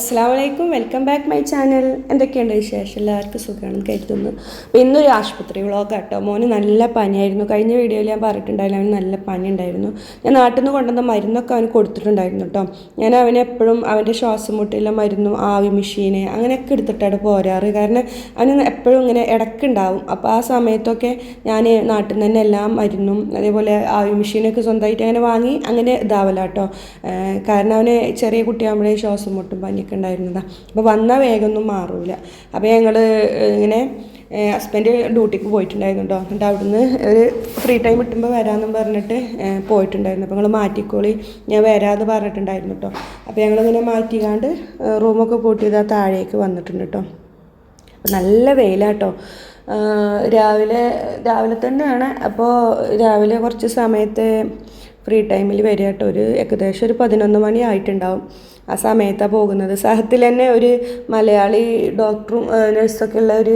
അസ്സാം വലൈക്കും welcome back my channel. എന്തൊക്കെയുണ്ട് വിശേഷം? എല്ലാവർക്കും സുഖമാണെന്ന് കരുതുന്നു. അപ്പോൾ ഇന്നൊരു ആശുപത്രി വ്ളോഗ് കേട്ടോ മോന് നല്ല പനിയായിരുന്നു. കഴിഞ്ഞ വീഡിയോയിൽ ഞാൻ പറഞ്ഞിട്ടുണ്ടായിരുന്നു അവന് നല്ല പനി ഉണ്ടായിരുന്നു ഞാൻ നാട്ടിൽ നിന്ന് കൊണ്ടുവന്ന മരുന്നൊക്കെ അവന് കൊടുത്തിട്ടുണ്ടായിരുന്നു കേട്ടോ ഞാൻ അവനെ എപ്പോഴും അവന്റെ ശ്വാസം മുട്ടിയുള്ള മരുന്നും ആവി മെഷീന് അങ്ങനെയൊക്കെ എടുത്തിട്ടാണ് പോരാറ്. കാരണം അവന് എപ്പോഴും ഇങ്ങനെ ഇടക്കുണ്ടാവും. അപ്പോൾ ആ സമയത്തൊക്കെ ഞാൻ നാട്ടിൽ നിന്ന് തന്നെ എല്ലാ മരുന്നും അതേപോലെ ആവി മെഷീനൊക്കെ സ്വന്തമായിട്ട് അങ്ങനെ വാങ്ങി അങ്ങനെ ഇതാവല കേട്ടോ കാരണം അവന് ചെറിയ കുട്ടിയാകുമ്പോഴേ ശ്വാസം മുട്ടും പനിയൊക്കെ ഉണ്ടായിരുന്നതാണ് അപ്പോൾ വന്ന വേഗമൊന്നും മാറൂല. അപ്പോൾ ഞങ്ങൾ ഇങ്ങനെ ഹസ്ബൻഡ് ഡ്യൂട്ടിക്ക് പോയിട്ടുണ്ടായിരുന്നു കേട്ടോ എന്നിട്ട് അവിടുന്ന് ഒരു ഫ്രീ ടൈം കിട്ടുമ്പോൾ വരാമെന്നും പറഞ്ഞിട്ട് പോയിട്ടുണ്ടായിരുന്നു. അപ്പോൾ ഞങ്ങൾ മാറ്റിക്കോളി ഞാൻ വരാമെന്ന് പറഞ്ഞിട്ടുണ്ടായിരുന്നു കേട്ടോ അപ്പോൾ ഞങ്ങളിങ്ങനെ മാറ്റിക്കാണ്ട് റൂമൊക്കെ പൂട്ടിയത് താഴേക്ക് വന്നിട്ടുണ്ട് കേട്ടോ നല്ല വെയിലാട്ടോ. രാവിലെ രാവിലെ തന്നെയാണ്. അപ്പോൾ രാവിലെ കുറച്ച് സമയത്ത് ഫ്രീ ടൈമിൽ വരിക കേട്ടോ ഒരു ഏകദേശം ഒരു പതിനൊന്ന് മണി ആയിട്ടുണ്ടാവും. ആ സമയത്താണ് പോകുന്നത്. സഹത്തിൽ തന്നെ ഒരു മലയാളി ഡോക്ടറും നഴ്സൊക്കെ ഉള്ള ഒരു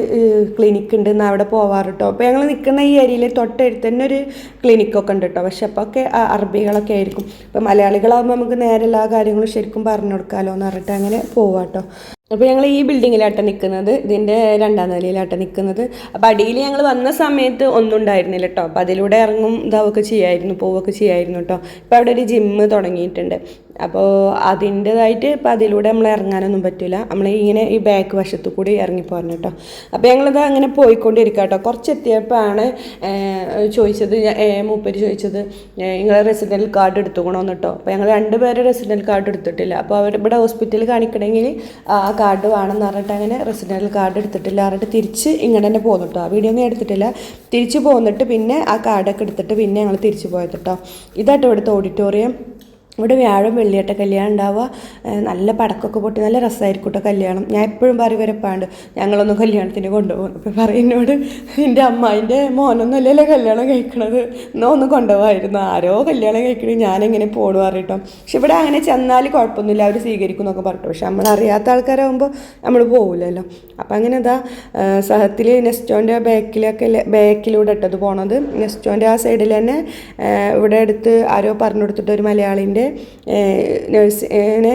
ക്ലിനിക്ക് ഉണ്ട് എന്നാൽ അവിടെ പോവാറ് കേട്ടോ അപ്പോൾ ഞങ്ങൾ നിൽക്കുന്ന ഈ ഏരിയയിൽ തൊട്ടടുത്ത് തന്നെ ഒരു ക്ലിനിക്കൊക്കെ ഉണ്ട് കേട്ടോ പക്ഷെ അപ്പോൾ ഒക്കെ അറബികളൊക്കെ ആയിരിക്കും. അപ്പോൾ മലയാളികളാകുമ്പോൾ നമുക്ക് നേരെ എല്ലാ കാര്യങ്ങളും ശരിക്കും പറഞ്ഞു കൊടുക്കാമല്ലോ എന്ന് പറഞ്ഞിട്ട് അങ്ങനെ പോവാം കേട്ടോ അപ്പോൾ ഞങ്ങൾ ഈ ബിൽഡിങ്ങിലാട്ടോ നിൽക്കുന്നത് ഇതിന്റെ രണ്ടാം നിലയിലാട്ടോ നിൽക്കുന്നത് അപ്പോൾ അടിയിൽ ഞങ്ങൾ വന്ന സമയത്ത് ഒന്നും ഉണ്ടായിരുന്നില്ല കേട്ടോ അപ്പോൾ അതിലൂടെ ഇറങ്ങും ഇതാവൊക്കെ ചെയ്യായിരുന്നു പോവുകയൊക്കെ ചെയ്യായിരുന്നു കേട്ടോ ഇപ്പോൾ അവിടെ ഒരു ജിമ്മ് തുടങ്ങിയിട്ടുണ്ട്. അപ്പോൾ അതിന്റെതായിട്ട് ഇപ്പം അതിലൂടെ നമ്മൾ ഇറങ്ങാനൊന്നും പറ്റില്ല നമ്മൾ ഇങ്ങനെ ഈ ബാക്ക് വശത്തു കൂടി ഇറങ്ങിപ്പോരണം കേട്ടോ. അപ്പോൾ ഞങ്ങളിത് അങ്ങനെ പോയിക്കൊണ്ടിരിക്കുക കേട്ടോ കുറച്ച് എത്തിയപ്പോഴാണ് ചോദിച്ചത് മൂപ്പര് ചോദിച്ചത് നിങ്ങൾ റെസിഡന്റ് കാർഡ് എടുത്തുകൊണ്ടോന്ന് കേട്ടോ അപ്പോൾ ഞങ്ങൾ രണ്ടുപേരെ റെസിഡന്റ് കാർഡ് എടുത്തിട്ടില്ല. അപ്പോൾ അവർ ഇവിടെ ഹോസ്പിറ്റലിൽ കാണിക്കണമെങ്കിൽ ആ കാർഡ് വേണമെന്ന് പറഞ്ഞിട്ട് അങ്ങനെ റെസിഡന്റ് കാർഡ് എടുത്തിട്ടില്ല പറഞ്ഞിട്ട് തിരിച്ച് ഇങ്ങനെ തന്നെ പോന്നു കേട്ടോ ആ വീഡിയോ ഒന്നും എടുത്തിട്ടില്ല. തിരിച്ച് പോന്നിട്ട് പിന്നെ ആ കാർഡൊക്കെ എടുത്തിട്ട് പിന്നെ ഞങ്ങൾ തിരിച്ച് പോയത് കേട്ടോ ഇതാട്ടോ ഇവിടുത്തെ ഓഡിറ്റോറിയം ഇവിടെ വ്യാഴം വെള്ളിയാട്ട കല്യാണം ഉണ്ടാവുക. നല്ല പടക്കമൊക്കെ പൊട്ടി നല്ല രസമായിരിക്കും കേട്ടോ കല്യാണം. ഞാൻ എപ്പോഴും പറയും വരപ്പാണ്ട് ഞങ്ങളൊന്നും കല്യാണത്തിന് കൊണ്ടുപോകും അപ്പോൾ പറയുന്നോട് എന്റെ അമ്മായിന്റെ മോനൊന്നും അല്ലല്ലേ കല്യാണം കഴിക്കണത്? എന്നോ ഒന്ന് കൊണ്ടുപോകായിരുന്നു ആരോ കല്യാണം കഴിക്കണേ ഞാനെങ്ങനെ പോണു പറയട്ടോ പക്ഷെ ഇവിടെ അങ്ങനെ ചെന്നാൽ കുഴപ്പമൊന്നുമില്ല. അവർ സ്വീകരിക്കും എന്നൊക്കെ പറഞ്ഞു പക്ഷെ നമ്മൾ അറിയാത്ത ആൾക്കാരാകുമ്പോൾ നമ്മൾ പോകില്ലല്ലോ അപ്പം അങ്ങനെ എന്താ സഹത്തിൽ നെസ്റ്റോന്റെ ബാക്കിലൊക്കെ ബാക്കിലൂടെ ഇട്ടത് പോണത്. നെസ്റ്റോന്റെ ആ സൈഡിൽ തന്നെ ഇവിടെ അടുത്ത് ആരോ പറഞ്ഞു കൊടുത്തിട്ട് ഒരു മലയാളിന്റെ നേഴ്സ്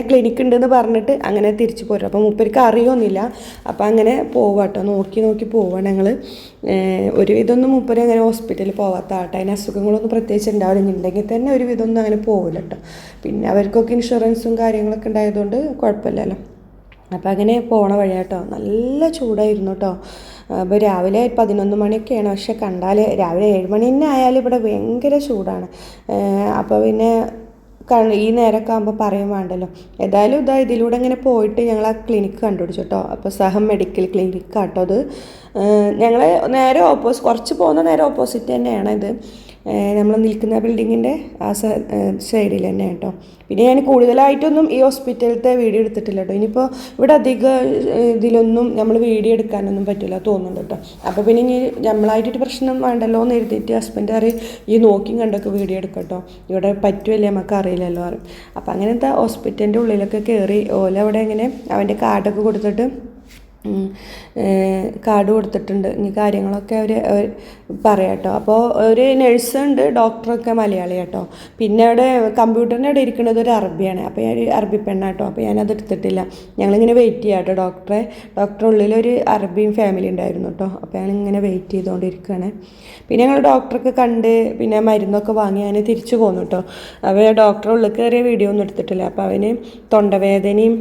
ക്ലിനിക്ക് ഉണ്ടെന്ന് പറഞ്ഞിട്ട് അങ്ങനെ തിരിച്ചു പോരും. അപ്പോൾ മൂപ്പർക്ക് അറിയൊന്നുമില്ല. അപ്പോൾ അങ്ങനെ പോവാട്ടോ. നോക്കി നോക്കി പോവാണ് ഞങ്ങൾ ഒരു വിധമൊന്നും മൂപ്പര് അങ്ങനെ ഹോസ്പിറ്റലിൽ പോവാത്ത ആട്ടെ അതിന് അസുഖങ്ങളൊന്നും പ്രത്യേകിച്ച് ഉണ്ടാവില്ലെങ്കിൽ തന്നെ ഒരു വിധമൊന്നും അങ്ങനെ പോകില്ല കേട്ടോ പിന്നെ അവർക്കൊക്കെ ഇൻഷുറൻസും കാര്യങ്ങളൊക്കെ ഉണ്ടായതുകൊണ്ട് കുഴപ്പമില്ലല്ലോ അപ്പോൾ അങ്ങനെ പോണ വഴിയാട്ടോ. നല്ല ചൂടായിരുന്നു കേട്ടോ അപ്പോൾ രാവിലെ പതിനൊന്ന് മണിയൊക്കെയാണ്. പക്ഷെ കണ്ടാൽ രാവിലെ ഏഴ് മണി തന്നെ ആയാലും ഇവിടെ ഭയങ്കര ചൂടാണ്. അപ്പോൾ പിന്നെ ക- ഈ നേരമൊക്കെ ആകുമ്പോൾ പറയും വേണ്ടല്ലോ. ഏതായാലും ഇതാ ഇതിലൂടെ ഇങ്ങനെ പോയിട്ട് ഞങ്ങൾ ആ ക്ലിനിക്ക് കണ്ടുപിടിച്ചു കേട്ടോ അപ്പോൾ സഹം മെഡിക്കൽ ക്ലിനിക്കാട്ടോ അത്. ഞങ്ങൾ നേരെ ഓപ്പോസ് കുറച്ച് പോകുന്ന നേരെ ഓപ്പോസിറ്റ് തന്നെയാണ് ഇത്. നമ്മൾ നിൽക്കുന്ന ബിൽഡിങ്ങിന്റെ ആ സൈഡിൽ തന്നെ കേട്ടോ. പിന്നെ ഞാൻ കൂടുതലായിട്ടൊന്നും ഈ ഹോസ്പിറ്റലത്തെ വീഡിയോ എടുത്തിട്ടില്ല കേട്ടോ. ഇനിയിപ്പോൾ ഇവിടെ അധികം ഇതിലൊന്നും നമ്മൾ വീഡിയോ എടുക്കാനൊന്നും പറ്റില്ല തോന്നുന്നുണ്ട് കേട്ടോ. അപ്പോൾ പിന്നെ ഇനി നമ്മളായിട്ടൊരു പ്രശ്നം വേണ്ടല്ലോ എന്ന് എഴുതിയിട്ട് ഹസ്ബൻഡ് അറിയും ഈ നോക്കി കണ്ടൊക്കെ വീഡിയോ എടുക്കട്ടോ ഇവിടെ പറ്റുമല്ലേ നമുക്ക് അറിയില്ലല്ലോ അറിയും അപ്പോൾ അങ്ങനത്തെ ഹോസ്പിറ്റലിന്റെ ഉള്ളിലൊക്കെ കയറി ഓല അവിടെ ഇങ്ങനെ അവന്റെ കാർഡൊക്കെ കൊടുത്തിട്ട് കാർഡ് കൊടുത്തിട്ടുണ്ട്. ഇനി കാര്യങ്ങളൊക്കെ അവർ പറയാട്ടോ. അപ്പോൾ ഒരു നഴ്സ് ഉണ്ട് ഡോക്ടറൊക്കെ മലയാളി കേട്ടോ പിന്നെ അവിടെ കമ്പ്യൂട്ടറിന്റെ അവിടെ ഇരിക്കുന്നത് ഒരു അറബിയാണ്. അപ്പോൾ ഞാൻ അറബി പെണ്ണാട്ടോ. അപ്പോൾ ഞാനത് എടുത്തിട്ടില്ല. ഞങ്ങളിങ്ങനെ വെയിറ്റ് ചെയ്യാം കേട്ടോ ഡോക്ടറെ ഡോക്ടറുള്ളിൽ ഒരു അറബിയും ഫാമിലി ഉണ്ടായിരുന്നു കേട്ടോ അപ്പോൾ ഞാനിങ്ങനെ വെയിറ്റ് ചെയ്തുകൊണ്ടിരിക്കുകയാണ് പിന്നെ ഞങ്ങൾ ഡോക്ടറൊക്കെ കണ്ട് പിന്നെ മരുന്നൊക്കെ വാങ്ങി ഞാൻ തിരിച്ചു പോന്നു കേട്ടോ അപ്പോൾ ഡോക്ടറെ ഉള്ളിൽ കയറിയ വീഡിയോ ഒന്നും എടുത്തിട്ടില്ല. അപ്പോൾ അവന് തൊണ്ടവേദനയും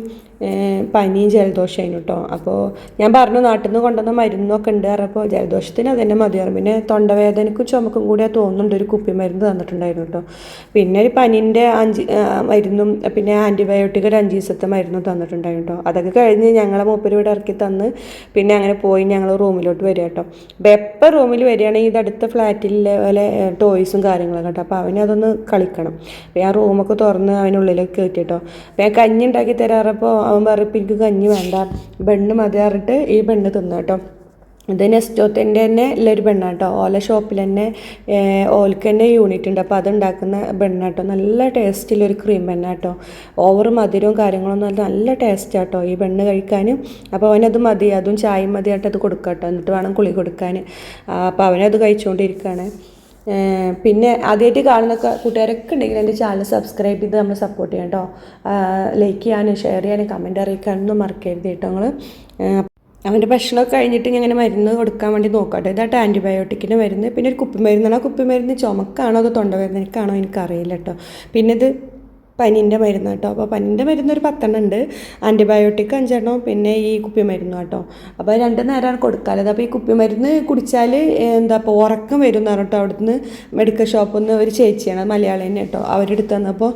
പനിയും ജലദോഷമായിരുന്നു കേട്ടോ അപ്പോൾ ഞാൻ പറഞ്ഞു നാട്ടിൽ നിന്ന് കൊണ്ടുവന്ന മരുന്നൊക്കെ ഉണ്ട് അപ്പോൾ ജലദോഷത്തിന് അതന്നെ മതിയാറും പിന്നെ തൊണ്ടവേദനയ്ക്കും ചുമക്കും കൂടി തോന്നുന്നുണ്ട് ഒരു കുപ്പി മരുന്ന് തന്നിട്ടുണ്ടായിരുന്നു കേട്ടോ പിന്നെ ഒരു പനീന്റെ അഞ്ച് മരുന്നും പിന്നെ ആന്റിബയോട്ടിക് ഒരു അഞ്ച് ദിവസത്തെ മരുന്നും തന്നിട്ടുണ്ടായിരുന്നു കേട്ടോ അതൊക്കെ കഴിഞ്ഞ് ഞങ്ങളെ മൂപ്പര് ഇവിടെ ഇറക്കി തന്ന് പിന്നെ അങ്ങനെ പോയി ഞങ്ങൾ റൂമിലോട്ട് വരിക കേട്ടോ എപ്പോൾ റൂമിൽ വരികയാണെങ്കിൽ ഇത് അടുത്ത ഫ്ലാറ്റിലെ പോലെ ടോയ്സും കാര്യങ്ങളൊക്കെ കേട്ടോ അപ്പോൾ അവന് അതൊന്ന് കളിക്കണം. അപ്പോൾ ഞാൻ റൂമൊക്കെ തുറന്ന് അവനുള്ളിലേക്ക് കയറ്റി കേട്ടോ അപ്പോൾ ഞാൻ കഞ്ഞി ഉണ്ടാക്കി തരാറപ്പോൾ അവൻ പറയും എനിക്ക് കഞ്ഞി വേണ്ട. ബണ്ണ് മതി പറഞ്ഞിട്ട് ഈ ബണ്ണ് തിന്നു കേട്ടോ. ഇത് നെസ്റ്റോത്തിന്റെ തന്നെ ഉള്ളൊരു പെണ്ണാണ് കേട്ടോ. ഓല ഷോപ്പിൽ തന്നെ ഓൽക്ക് തന്നെ യൂണിറ്റ് ഉണ്ട്. അപ്പോൾ അതുണ്ടാക്കുന്ന പെണ്ണാട്ടോ നല്ല ടേസ്റ്റിലൊരു ക്രീം പെണ്ണാട്ടോ ഓവർ മധുരവും കാര്യങ്ങളൊന്നും അല്ല. നല്ല ടേസ്റ്റ് ആട്ടോ ഈ പെണ്ണ് കഴിക്കാൻ അപ്പോൾ അവനത് മതി. അതും ചായ മതിയായിട്ട് അത് കൊടുക്കാം കേട്ടോ. എന്നിട്ട് വേണം കുളി കൊടുക്കാൻ. അപ്പോൾ അവനത് കഴിച്ചുകൊണ്ടിരിക്കുകയാണ് പിന്നെ ആദ്യമായിട്ട് കാണുന്ന കൂട്ടുകാരൊക്കെ ഉണ്ടെങ്കിൽ എന്റെ ചാനൽ സബ്സ്ക്രൈബ് ചെയ്ത് നമ്മൾ സപ്പോർട്ട് ചെയ്യണം കേട്ടോ ലൈക്ക് ചെയ്യാനും ഷെയർ ചെയ്യാനും കമന്റ് അറിയിക്കാനൊന്നും മറക്കരുത് കേട്ടോ നിങ്ങൾ അവന്റെ ഭക്ഷണമൊക്കെ കഴിഞ്ഞിട്ട് ഞാൻ ഇങ്ങനെ മരുന്ന് കൊടുക്കാൻ വേണ്ടി നോക്കട്ടെ. ഇതായിട്ട് ആന്റിബയോട്ടിക്കിന്റെ മരുന്ന്. പിന്നെ ഒരു കുപ്പി മരുന്നാണ് ആ കുപ്പി മരുന്ന് ചുമക്കാണോ അതോ തൊണ്ടവേദനയ്ക്കാണോ എനിക്കറിയില്ല കേട്ടോ പിന്നെ ഇത് പനീന്റെ മരുന്ന് കേട്ടോ. അപ്പോൾ പനീന്റെ മരുന്ന് ഒരു പത്തെണ്ണം ഉണ്ട്. ആന്റിബയോട്ടിക് അഞ്ചെണ്ണം പിന്നെ ഈ കുപ്പി മരുന്ന് കേട്ടോ. അപ്പോൾ രണ്ട് നേരമാണ് കൊടുക്കാറുള്ളത് അപ്പോൾ ഈ കുപ്പി മരുന്ന് കുടിച്ചാൽ എന്താ ഇപ്പോൾ ഉറക്കം വരും എന്ന് പറഞ്ഞിട്ടോ അവിടുന്ന് മെഡിക്കൽ ഷോപ്പിൽ നിന്ന് ഒരു ചേച്ചിയാണ് മലയാളി തന്നെ കേട്ടോ അവരെടുത്ത് തന്നപ്പോൾ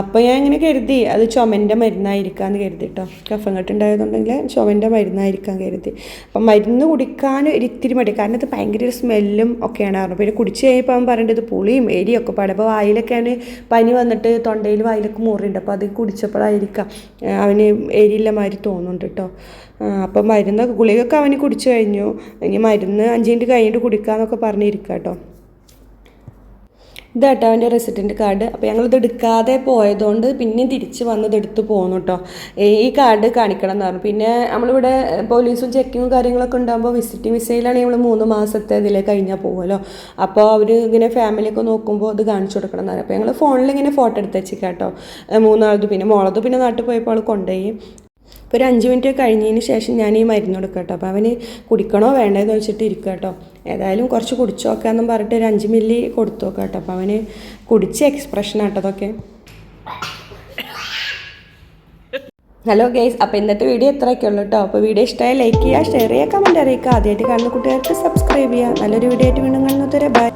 അപ്പോൾ ഞാൻ ഇങ്ങനെ കരുതി അത് ചുമന്റെ മരുന്നായിരിക്കാമെന്ന് കരുതി കേട്ടോ. കഫം കെട്ടുണ്ടായതുണ്ടെങ്കിൽ ചുമന്റെ മരുന്നായിരിക്കാൻ കരുതി. അപ്പം മരുന്ന് കുടിക്കാൻ ഇത്തിരി മടി. കാരണം ഇത് ഭയങ്കര ഒരു സ്മെല്ലും ഒക്കെയാണ്. പറഞ്ഞു പിന്നെ കുടിച്ച് കഴിയുമ്പോൾ അവൻ പറയേണ്ടത് പുളിയും എരിയും ഒക്കെ പാടും. അപ്പോൾ വായിലൊക്കെയാണ് പനി വന്നിട്ട് തൊണ്ടയിൽ വായിലൊക്കെ മുറിയുണ്ട്. അപ്പോൾ അത് കുടിച്ചപ്പോഴായിരിക്കാം അവന് എരിയില്ല മാതിരി തോന്നുന്നുണ്ട് കേട്ടോ. അപ്പം മരുന്ന് ഗുളികയൊക്കെ അവന് കുടിച്ചു കഴിഞ്ഞു. ഇനി മരുന്ന് അഞ്ച് മിനിറ്റ് കഴിഞ്ഞിട്ട് കുടിക്കാമെന്നൊക്കെ പറഞ്ഞിരിക്കാം കേട്ടോ. ഇതാട്ടോ അവന്റെ റെസിഡന്റ് കാർഡ് അപ്പോൾ ഞങ്ങളിത് എടുക്കാതെ പോയതുകൊണ്ട് പിന്നെയും തിരിച്ച് വന്നത് എടുത്ത് പോന്നു കേട്ടോ ഈ കാർഡ് കാണിക്കണം എന്ന് പറഞ്ഞു. പിന്നെ നമ്മളിവിടെ പോലീസും ചെക്കിങ്ങും കാര്യങ്ങളൊക്കെ ഉണ്ടാകുമ്പോൾ വിസിറ്റിംഗ് വിസയിലാണ് നമ്മൾ മൂന്ന് മാസത്തെ ഇതിലേ കഴിഞ്ഞാൽ പോകുമല്ലോ അപ്പോൾ അവർ ഇങ്ങനെ ഫാമിലിയൊക്കെ നോക്കുമ്പോൾ ഇത് കാണിച്ചു കൊടുക്കണം എന്ന് പറഞ്ഞു. അപ്പോൾ ഞങ്ങൾ ഫോണിൽ ഇങ്ങനെ ഫോട്ടോ എടുത്ത് വെച്ചിരിക്കാം കേട്ടോ മൂന്നാളത് പിന്നെ മോളത് പിന്നെ നാട്ടിൽ പോയപ്പോൾ അവൾ കൊണ്ടുപോയി. ഇപ്പോൾ ഒരു അഞ്ച് മിനിറ്റ് കഴിഞ്ഞതിന് ശേഷം ഞാൻ ഈ മരുന്ന് കൊടുക്കാം കേട്ടോ. അപ്പോൾ അവന് കുടിക്കണോ വേണ്ടതെന്ന് വെച്ചിട്ട് ഇരിക്കുക കേട്ടോ. ഏതായാലും കുറച്ച് കുടിച്ചു നോക്കാമെന്നും പറഞ്ഞിട്ട് ഒരു അഞ്ച് മില്ലി കൊടുത്തു നോക്കാം കേട്ടോ. അപ്പോൾ അവന് കുടിച്ച എക്സ്പ്രഷൻ ആട്ടോ അതൊക്കെ ഹലോ ഗെയ്സ് അപ്പോൾ ഇന്നത്തെ വീഡിയോ ഇത്രയൊക്കെ ഉള്ളൂ കേട്ടോ. അപ്പോൾ വീഡിയോ ഇഷ്ടമായ ലൈക്ക് ചെയ്യുക ഷെയർ ചെയ്യുക കമന്റ് അറിയിക്കുക. ആദ്യമായിട്ട് കാണുന്ന കുട്ടികൾക്ക് സബ്സ്ക്രൈബ് ചെയ്യുക. നല്ലൊരു വീഡിയോ ആയിട്ട് വീണ്ടും കാണുന്നതുവരെ ബൈ